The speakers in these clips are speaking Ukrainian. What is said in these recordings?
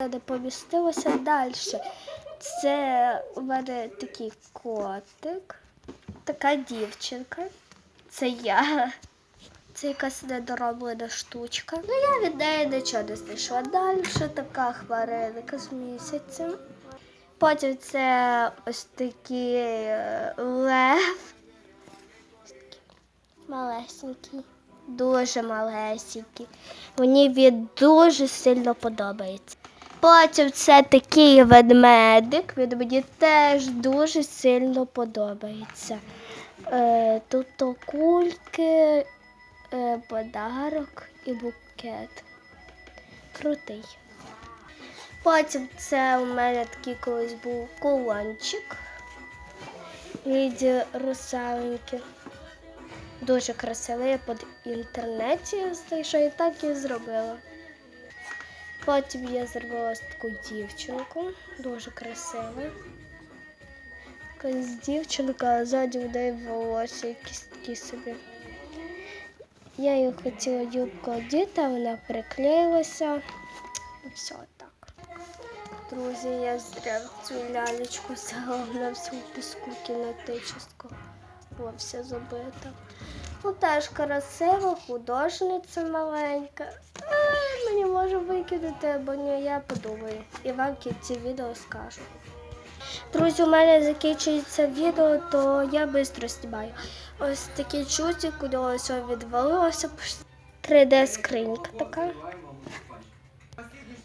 не помістилося далі. Це у мене такий котик, така дівчинка. Це я. Це якась недороблена штучка. Ну я від неї нічого не знайшла. Далі така хмаринка з місяцем. Потім це ось такий е, лев. Малесенький. Дуже малесенький. Мені він дуже сильно подобається. Потім це такий ведмедик. Він мені теж дуже сильно подобається. Е, тут то кульки, е, подарок і букет. Крутий. Потім це у мене такий колись був кулончик від русалоньки. Дуже красивий, я по інтернеті знайшла і так і зробила. Потім я зробила таку дівчинку, дуже красива. Якась дівчинка, а ззаді в неї волосся якісь такі собі. Я її хотіла юбку одіти, вона приклеїлася. І все так. Друзі, я зря цю лялечку взяла, вона всю піску кінетичку. Була вся забита. Ну, теж красива, художниця маленька. Може викинути, або ні, я подумаю. І вам кінці відео скажу. Друзі, у мене закінчується відео, то я швидко знімаю. Ось такий чутик, куди ось відвалилося. 3D скринька така.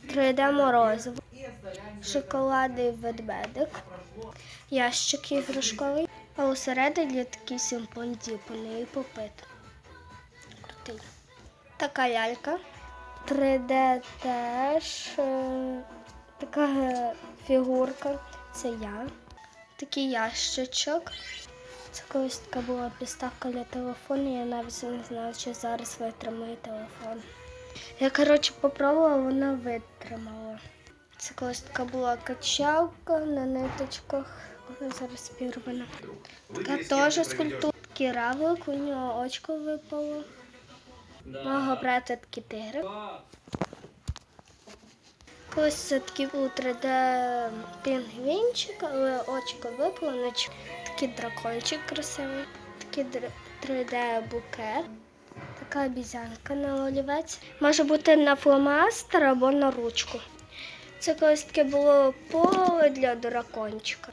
3D морозиво. Шоколадний ведмедик. Ящик іграшковий. А усередині такий симпонді по неї попит. Крутий. Така лялька. 3D теж. е, Така фігурка. Це я. Такий ящичок. Це колись така була підставка для телефону. Я навіть не знаю, чи зараз витримає телефон. Я, коротше, попробувала, вона витримала. Це колись така була качалка на ниточках. Вона зараз спірвана. Така теж скульптура. Такий равлик, у нього очко випало. Мого брата тигрик. Колись це такий був 3D пінгвінчик, але очко випало, такий дракончик красивий, такий 3D букет, така обізянка на олівець. Може бути на фломастер або на ручку. Це колись таке було поле для дракончика.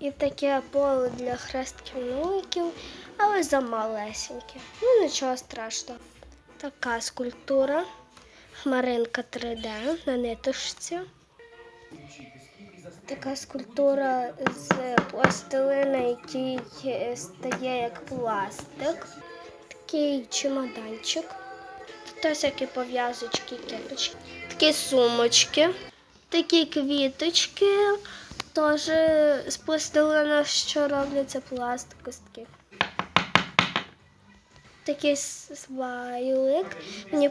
І таке поле для хрестків хрестківників, але замалесеньке. Ну нічого страшного. Така скульптура. Хмаринка 3D на ниточці. Така скульптура з пластилина, який стає як пластик. Такий чемоданчик. Тут всякі пов'язочки, кепочки. Такі сумочки, такі квіточки. Теж з пластилина, що робляться пластик ось такий. Такий смайлик мені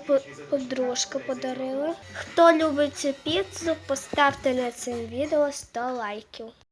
подружка подарила. Хто любить цю піцу, поставте на цим відео 100 лайків.